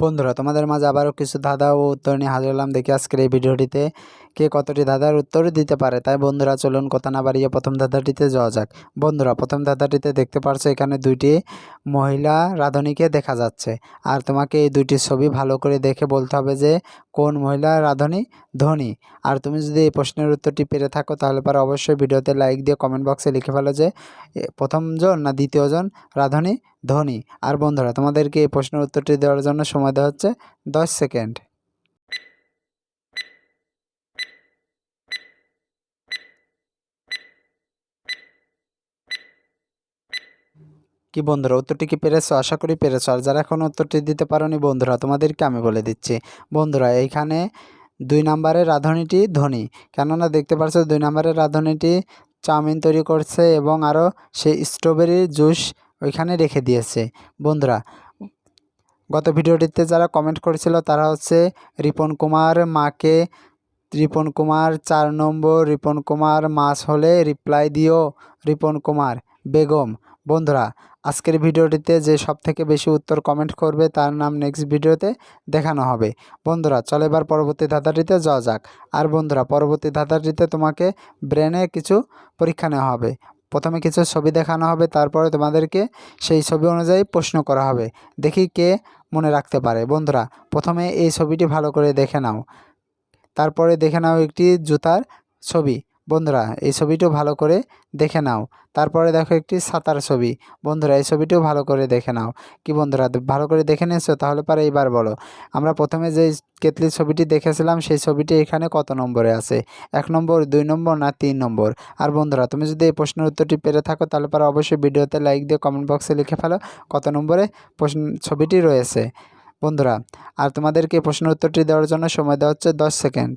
বন্ধুরা, তোমাদের মাঝে আবারও কিছু ধাঁধা ও উত্তর নিয়ে হাজির হলাম। দেখি আজকের এই ভিডিওটিতে কে কতটি ধাঁধার উত্তর দিতে পারে। তাই বন্ধুরা, চলুন কথা না বাড়িয়ে প্রথম ধাঁধাটিতে যাওয়া যাক। বন্ধুরা, প্রথম ধাঁধাটিতে দেখতে পারছ, এখানে দুইটি মহিলা রাঁধুনিকে দেখা যাচ্ছে। আর তোমাকে এই দুইটি ছবি ভালো করে দেখে বলতে হবে যে, কোন মহিলা রাঁধুনি? ধনী। আর তুমি যদি এই প্রশ্নের উত্তরটি পেরে থাকো, তাহলে পরে অবশ্যই ভিডিওতে লাইক দিয়ে কমেন্ট বক্সে লিখে ফেলো যে প্রথমজন না দ্বিতীয়জন রাঁধুনি? ধনী। আর বন্ধুরা, তোমাদেরকে এই প্রশ্নের উত্তরটি দেওয়ার জন্য সময় দেওয়া হচ্ছে দশ সেকেন্ড। কি বন্ধুরা, উত্তরটি কি পেরেছ? আশা করি পেরেছ। আর যারা এখন উত্তরটি দিতে পারোনি বন্ধুরা, তোমাদেরকে আমি বলে দিচ্ছি। বন্ধুরা, এইখানে দুই নম্বরের রাঁধুনিটি ধনী। কেননা দেখতে পাচ্ছ দুই নম্বরের রাঁধুনিটি চাউমিন তৈরি করছে এবং আরও সেই স্ট্রবেরির জুস ওইখানে রেখে দিয়েছে। বন্ধুরা, গত ভিডিওটিতে যারা কমেন্ট করেছিল তারা হচ্ছে রিপন কুমার মাকে, রিপন কুমার চার নম্বর, রিপন কুমার মাস হলে রিপ্লাই দিও, রিপন কুমার বেগম। বন্ধুরা, আজকের ভিডিওটিতে যে সব থেকে বেশি উত্তর কমেন্ট করবে তার নাম নেক্সট ভিডিওতে দেখানো হবে। বন্ধুরা, চলে এবার পরবর্তী ধাঁধাটিতে যাওয়া যাক। আর বন্ধুরা, পরবর্তী ধাঁধাটিতে তোমাকে ব্রেনে কিছু পরীক্ষা নেওয়া হবে। প্রথমে কিছু ছবি দেখানো হবে, তারপরে তোমাদেরকে সেই ছবি অনুযায়ী প্রশ্ন করা হবে। দেখি কে মনে রাখতে পারে। বন্ধুরা, প্রথমে এই ছবিটি ভালো করে দেখে নাও। তারপরে দেখে নাও একটি জুতার ছবি। বন্ধুরা, এই ছবিটিও ভালো করে দেখে নাও। তারপরে দেখো একটি ছাতার ছবি। বন্ধুরা, এই ছবিটিও ভালো করে দেখে নাও। কি বন্ধুরা ভালো করে দেখে নিয়েছো? তাহলে পারে এইবার বলো। আমরা প্রথমে যে কেতলির ছবিটি দেখেছিলাম, সেই ছবিটি এখানে কত নম্বরে আছে? এক নম্বর, দুই নম্বর না তিন নম্বর? আর বন্ধুরা, তুমি যদি এই প্রশ্নের উত্তরটি পেরে থাকো, তাহলে পারে অবশ্যই ভিডিওতে লাইক দিয়ে কমেন্ট বক্সে লিখে ফেলো কত নম্বরে প্রশ্ন ছবিটি রয়েছে। বন্ধুরা, আর তোমাদেরকে এই প্রশ্নের উত্তরটি দেওয়ার জন্য সময় দেওয়া হচ্ছে দশ সেকেন্ড।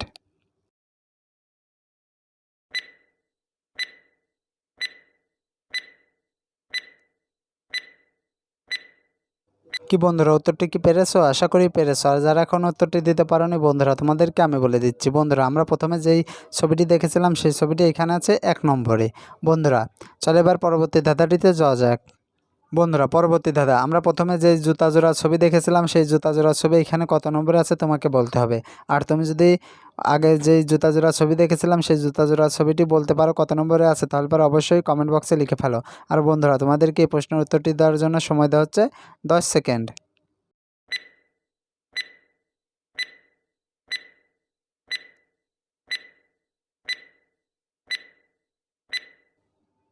কি বন্ধুরা উত্তরটি কি পেরেছ? আশা করি পেরেছ। আর যারা এখন উত্তরটি দিতে পারোনি, বন্ধুরা, তোমাদেরকে আমি বলে দিচ্ছি। বন্ধুরা, আমরা প্রথমে যেই ছবিটি দেখেছিলাম, সেই ছবিটি এখানে আছে এক নম্বরে। বন্ধুরা, চলে এবার পরবর্তী ধাঁধাটিতে যাওয়া যাক। বন্ধুরা, পরবর্তী ধাঁধা। আমরা প্রথমে যে জুতা জোড়া ছবি দেখেছিলাম, সেই জুতা জোড়া ছবি এখানে কত নম্বরে আছে তোমাকে বলতে হবে। আর তুমি যদি আগে যে জুতা জোড়া ছবি দেখেছিলাম, সেই জুতা জোড়া ছবিটি বলতে পারো কত নম্বরে আছে, তাহলে পরে অবশ্যই কমেন্ট বক্সে লিখে ফেলো। আর বন্ধুরা, তোমাদেরকে এই প্রশ্নের উত্তরটি দেওয়ার জন্য সময় দেওয়া হচ্ছে দশ সেকেন্ড।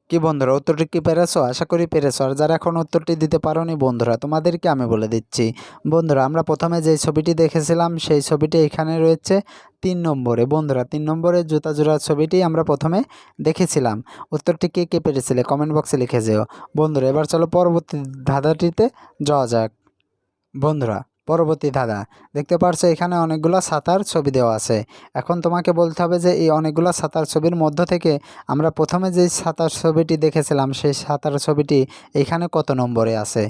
কি বন্ধুরা, উত্তরটি কি পেরেছ? আশা করি পেরেছ। আর যারা এখন উত্তরটি দিতে পারোনি বন্ধুরা, তোমাদেরকে আমি বলে দিচ্ছি। বন্ধুরা, আমরা প্রথমে যে ছবিটি দেখেছিলাম, সেই ছবিটি এখানে রয়েছে তিন নম্বরে। বন্ধুরা, তিন নম্বরে জুতা জোড়ার ছবিটি আমরা প্রথমে দেখেছিলাম। উত্তরটি কে কে পেরেছিলে? কমেন্ট বক্সে লিখে যেও। বন্ধুরা, এবার চলো পরবর্তী ধাঁধাটিতে যাওয়া যাক। বন্ধুরা পরবর্তী ধাঁধা। দেখতে পারছ, এখানে অনেকগুলো ছাতার ছবি দেওয়া আছে। এখন তোমাকে বলতে হবে যে, এই অনেকগুলো ছাতার ছবির মধ্য থেকে আমরা প্রথমে যে ছাতার ছবিটি দেখেছিলাম, সেই ছাতার ছবিটি এখানে কত নম্বরে আছে?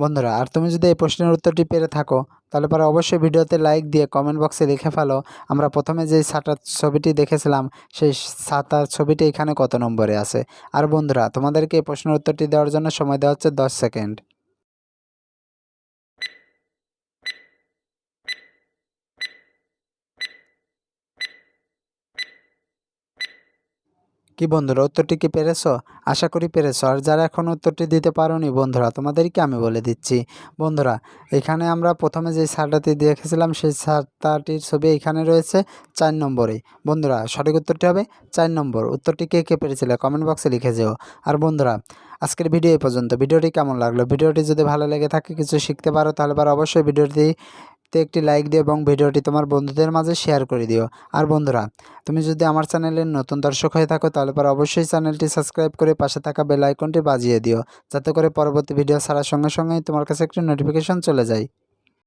বন্ধুরা, আর তুমি যদি এই প্রশ্নের উত্তরটি পেরে থাকো, তাহলে পরে অবশ্যই ভিডিওতে লাইক দিয়ে কমেন্ট বক্সে লিখে ফেলো, আমরা প্রথমে যে ছাতার ছবিটি দেখেছিলাম, সেই ছাতার ছবিটি এখানে কত নম্বরে আছে? আর বন্ধুরা, তোমাদেরকে এই প্রশ্নের উত্তরটি দেওয়ার জন্য সময় দেওয়া হচ্ছে দশ সেকেন্ড। কি বন্ধুরা উত্তরটি কি পেরেছ? আশা করি পেরেছ। আর যারা এখন উত্তরটি দিতে পারোনি, বন্ধুরা, তোমাদেরকে আমি বলে দিচ্ছি। বন্ধুরা, এখানে আমরা প্রথমে যে ছাতাটি দেখেছিলাম, সেই ছাতাটির ছবি এখানে রয়েছে চার নম্বরে। বন্ধুরা, সঠিক উত্তরটি হবে চার নম্বর। উত্তরটি কে কে পেরেছিলে? কমেন্ট বক্সে লিখে যেও। আর বন্ধুরা, আজকের ভিডিও এই পর্যন্ত। ভিডিওটি কেমন লাগল? ভিডিওটি যদি ভালো লেগে থাকে, কিছু শিখতে পারো, তাহলে পারো অবশ্যই ভিডিওটি তে একটি লাইক দিও এবং ভিডিওটি তোমার বন্ধুদের মাঝে শেয়ার করে দিও। আর বন্ধুরা, তুমি যদি আমার চ্যানেলের নতুন দর্শক হয়ে থাকো, তাহলে পরে অবশ্যই চ্যানেলটি সাবস্ক্রাইব করে পাশে থাকা বেল আইকনটি বাজিয়ে দিও, যাতে করে পরবর্তী ভিডিও ছাড়ার সঙ্গে সঙ্গেই তোমার কাছে একটি নোটিফিকেশন চলে যায়।